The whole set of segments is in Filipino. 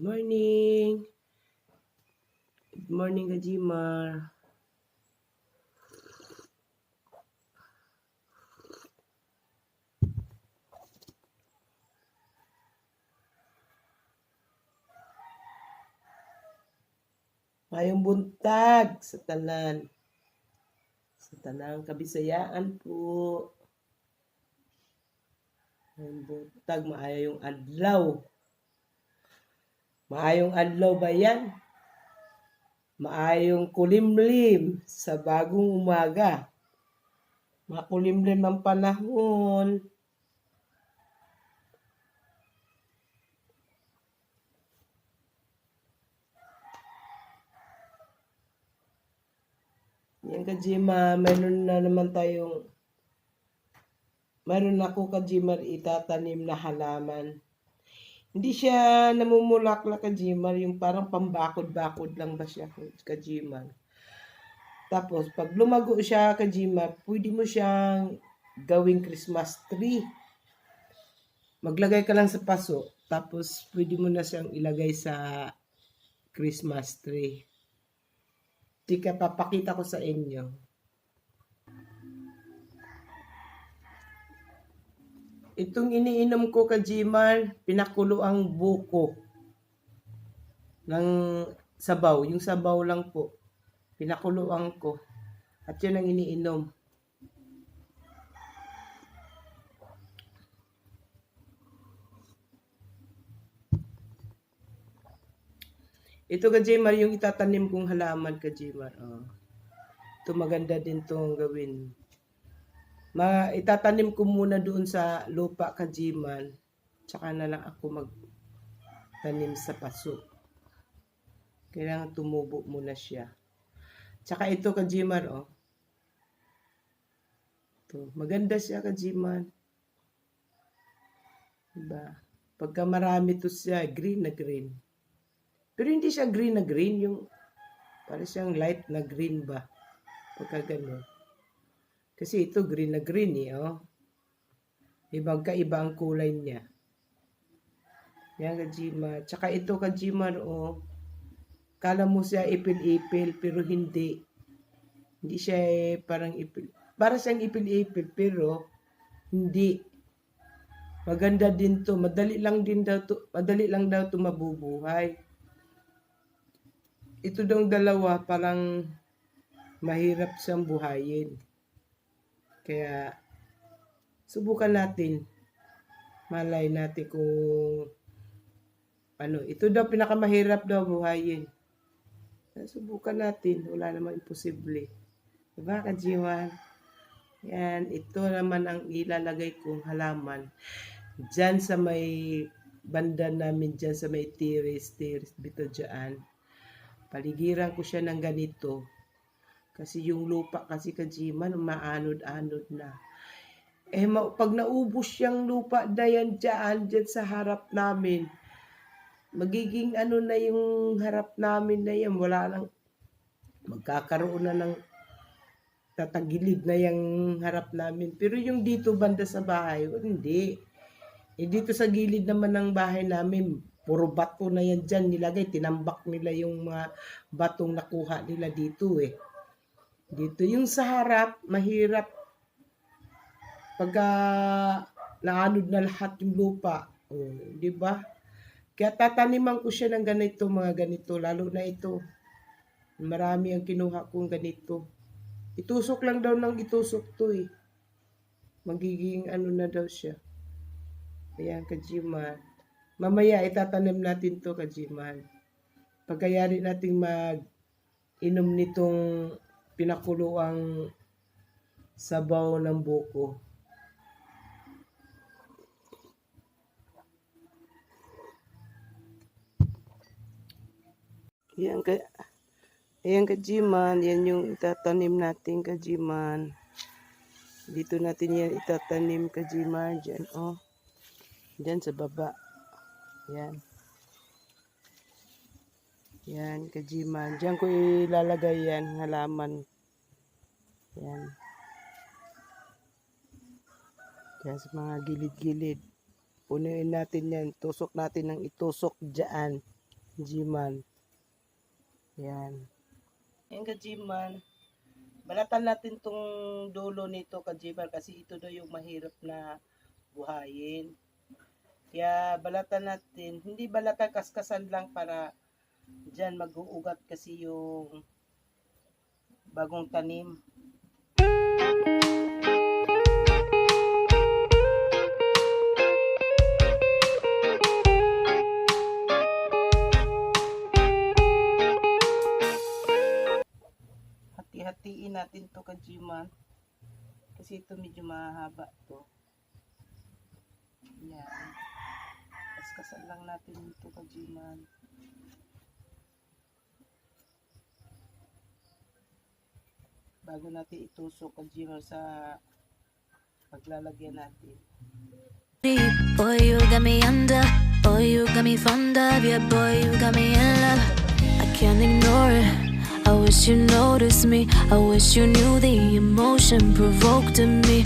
Morning. Good morning, Kajimar. Mayong buntag sa tanan. Sa tanang kabisayaan po. Mayong buntag, maayong adlaw. Maayong adlaw ba yan? Maayong kulimlim sa bagong umaga. Makulimlim ang panahon. Yan ka, Jima. Mayroon na naman tayong mayroon ako ka, itatanim na halaman. Hindi siya namumulaklak ka, Jimar. Yung parang pambakod-bakod lang ba siya, ka, Jimar. Tapos, pag lumago siya, ka, Jimar, pwede mo siyang gawing Christmas tree. Maglagay ka lang sa paso. Tapos, pwede mo na siyang ilagay sa Christmas tree. Tika, papakita ko sa inyo. Itong iniinom ko ka Jimar, pinakulo ang buko ng sabaw. Yung sabaw lang po. Pinakuluan ko. At yun ang iniinom. Ito ka Jimar, yung itatanim kong halaman ka Jimar. Oh. Ito maganda din tong gawin. Ma itatanim ko muna doon sa lupa kajiman. Tsaka na lang ako magtanim sa paso. Kailangan tumubo muna siya. Tsaka ito kajiman oh. Ito, maganda siya kajiman. Diba? Pagka marami to siya, green na green. Pero hindi siya green na green, yung para siyang light na green ba? Pagka ganun. Kasi ito green na green eh, oh. Ibang kaiba ang kulay niya. Yan kajima. Tsaka ito kajima, oh. Kala mo siya ipil-ipil, pero hindi. Hindi siya eh, parang ipil. Para siyang ipil-ipil, pero hindi. Maganda din to. Madali lang din daw to. Madali lang daw to mabubuhay. Ito daw dalawa, parang mahirap siyang buhayin. Kaya, subukan natin. Malay natin kung ano, ito daw pinakamahirap daw buhayin. Subukan natin. Wala namang imposible. Diba, kajiwan? Yan, ito naman ang ilalagay kong halaman. Diyan sa may banda namin, diyan sa may tiris, tiris, dito dyan. Paligiran ko siya ng ganito. Kasi yung lupa kasi kajiman, maanod-anod na. Eh, pag naubos yung lupa na yan dyan, dyan sa harap namin, magiging ano na yung harap namin na yan, wala nang, magkakaroon na ng tatagilid na yung harap namin. Pero yung dito banda sa bahay, hindi. Eh, dito sa gilid naman ng bahay namin, puro bato na yan dyan nilagay. Tinambak nila yung mga batong nakuha nila dito eh. Dito yung sa harap, mahirap. Pagka naanod na lahat yung lupa. Oh, di ba? Kaya tataniman ko siya ng ganito, mga ganito. Lalo na ito. Marami ang kinuha kong ganito. Itusok lang daw ng itusok to eh. Magiging ano na daw siya. Ayan, kajiman. Mamaya itatanim natin to kajiman. Pagkayari nating mag inom nitong pinakuluang sabaw ng buko. Yan ka Ayan kajiman, yan yung itatanim natin kajiman. Dito natin yan itatanim kajiman dyan, oh. Dyan sa baba. Yan. Yan, kajiman. Diyan ko ilalagay yan, halaman. Yan. Diyan sa mga gilid-gilid. Punuin natin yan. Tusok natin ng itusok dyan. Jiman. Yan. Yan ka Jiman. Balatan natin tong dulo nito ka Jiman kasi ito daw yung mahirap na buhayin. Kaya balatan natin, hindi balatan kaskasan lang para dyan mag-uugat kasi yung bagong tanim. Hati-hatiin natin to kajiman. Kasi ito medyo mahaba to. Yan. Kaskasan lang natin ito kajiman. Bago natin itusok kajiman sa paglalagyan natin. Boy, you got me under. Boy, you got me fond of. Yeah, boy, you got me in love. I can't ignore it. I wish you noticed me. I wish you knew the emotion provoked in me.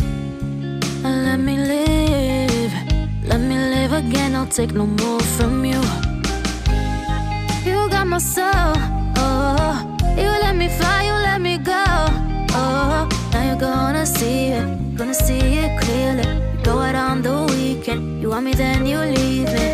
Let me live. Let me live again. I'll take no more from you. You got my soul. Oh, you let me fly. You let me go. Oh, now you're gonna see it. Gonna see it clearly. You go out on the weekend. You want me, then you leave me.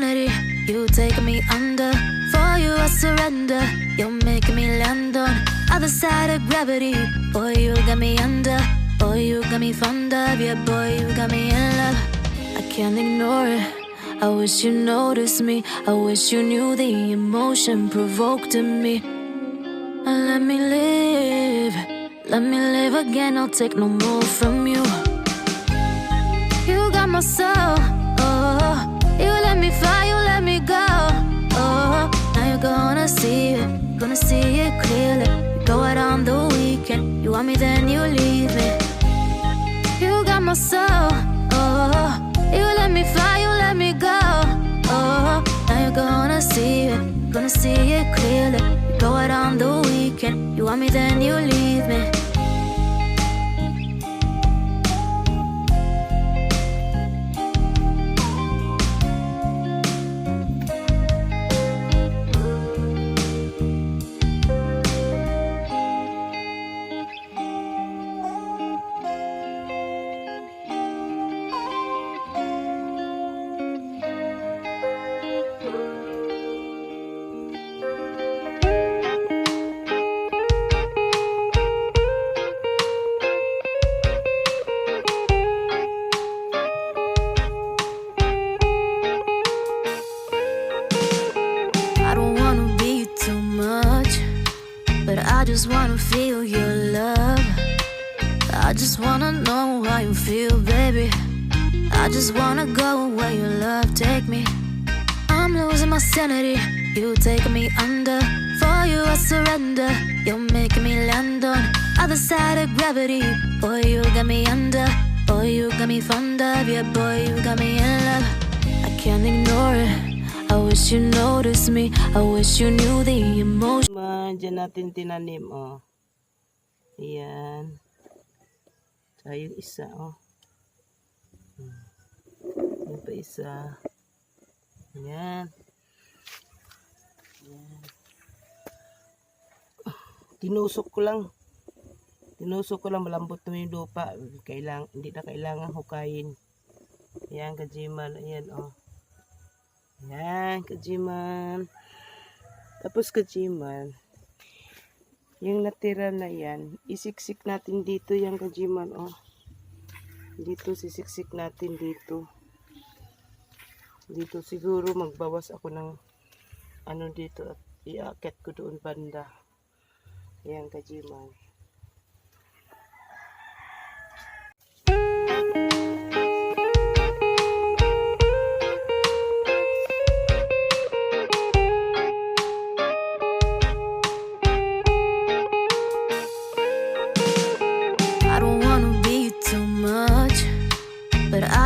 Losing my sanity. You take me under. For you, I surrender. You're making me land on other side of gravity. Boy, you got me under. Boy, you got me fond of. Yeah, boy, you got me in love. I can't ignore it. I wish you noticed me. I wish you knew the emotion provoked in me. Let me live. Let me live again. I'll take no more from you. You got my soul. Want me, then you leave me. You got my soul. Oh, you let me fly, you let me go. Oh, now you're gonna see it, gonna see it clearly. Go out on the weekend. You want me, then you leave know how you feel, baby. I just wanna go where your love take me. I'm losing my sanity. You take me under. For you, I surrender. You're making me land on other side of gravity. Boy, you got me under. Boy, you got me fond of. Yeah, boy, you got me in love. I can't ignore it. I wish you noticed me. I wish you knew the emotion. Dyan natin tinanim, oh. Ayan. Yung isa, oh. Hmm. Yung pa isa. Ayan. Ayan. Tinusok ko lang. Tinusok ko lang, malambot na yung lupa. Kailang, hindi na kailangan hukayin. Ayan, kajiman. Ayan, oh. Ayan, kajiman. Tapos kajiman, yung natira na yan, isiksik natin dito yung kajiman, oh. Dito, sisiksik natin dito. Dito siguro magbawas ako ng ano dito at iaakit ko doon banda. Ayan, Kajimar.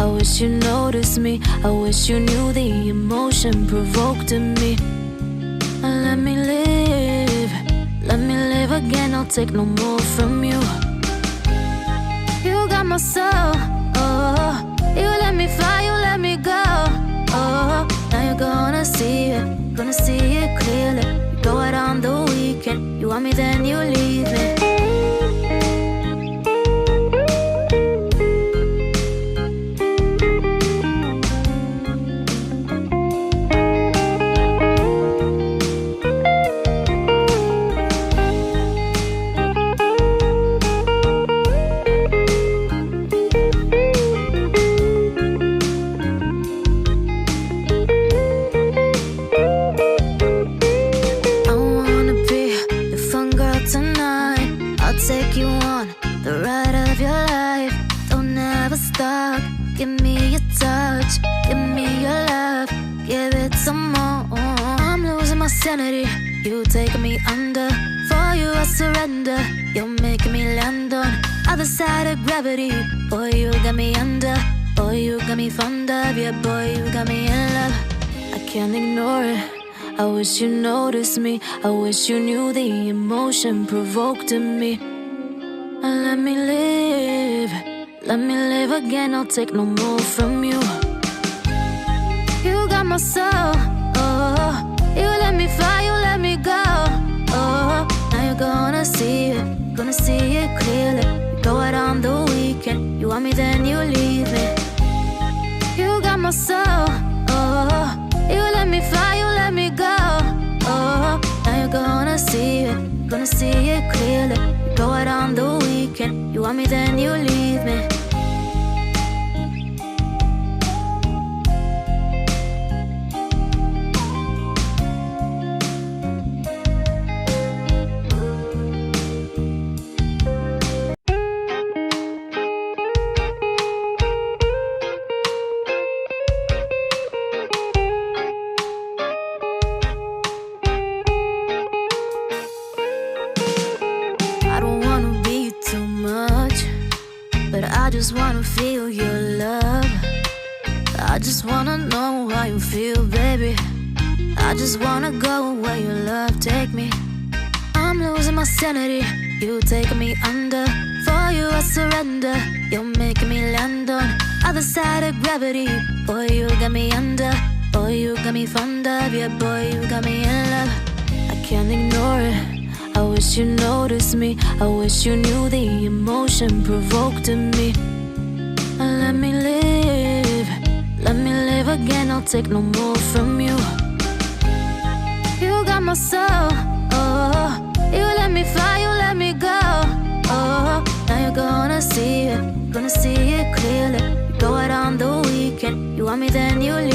I wish you noticed me. I wish you knew the emotion provoked in me. Let me live. Let me live again. I'll take no more from you. You got my soul. Oh, you let me fly. You let me go. Oh, now you're gonna see it. Gonna see it clearly. You go out on the weekend. You want me, then you leave me. Taking me under. For you, I surrender. You're making me land on other side of gravity. Boy, you got me under. Boy, you got me fond of. Yeah, boy, you got me in love. I can't ignore it. I wish you noticed me. I wish you knew the emotion provoked in me. Let me live. Let me live again. I'll take no more from you. You got my soul. Gonna see it clearly. You go out on the weekend. You want me, then you leave me. You got my soul. Oh, you let me fly, you let me go. Oh, now you're gonna see it, gonna see it clearly. You go out on the weekend. You want me, then you leave just wanna go where your love take me. I'm losing my sanity, you taking me under. For you, I surrender. You're making me land on other side of gravity. Boy, you got me under. Boy, you got me fond of. Yeah, boy, you got me in love. I can't ignore it. I wish you noticed me. I wish you knew the emotion provoked in me. Let me live. Let me live again. I'll take no more from you. You got my soul. Oh, you let me fly. You let me go. Oh, now you're gonna see it. Gonna see it clearly. You go out on the weekend. You want me, then you leave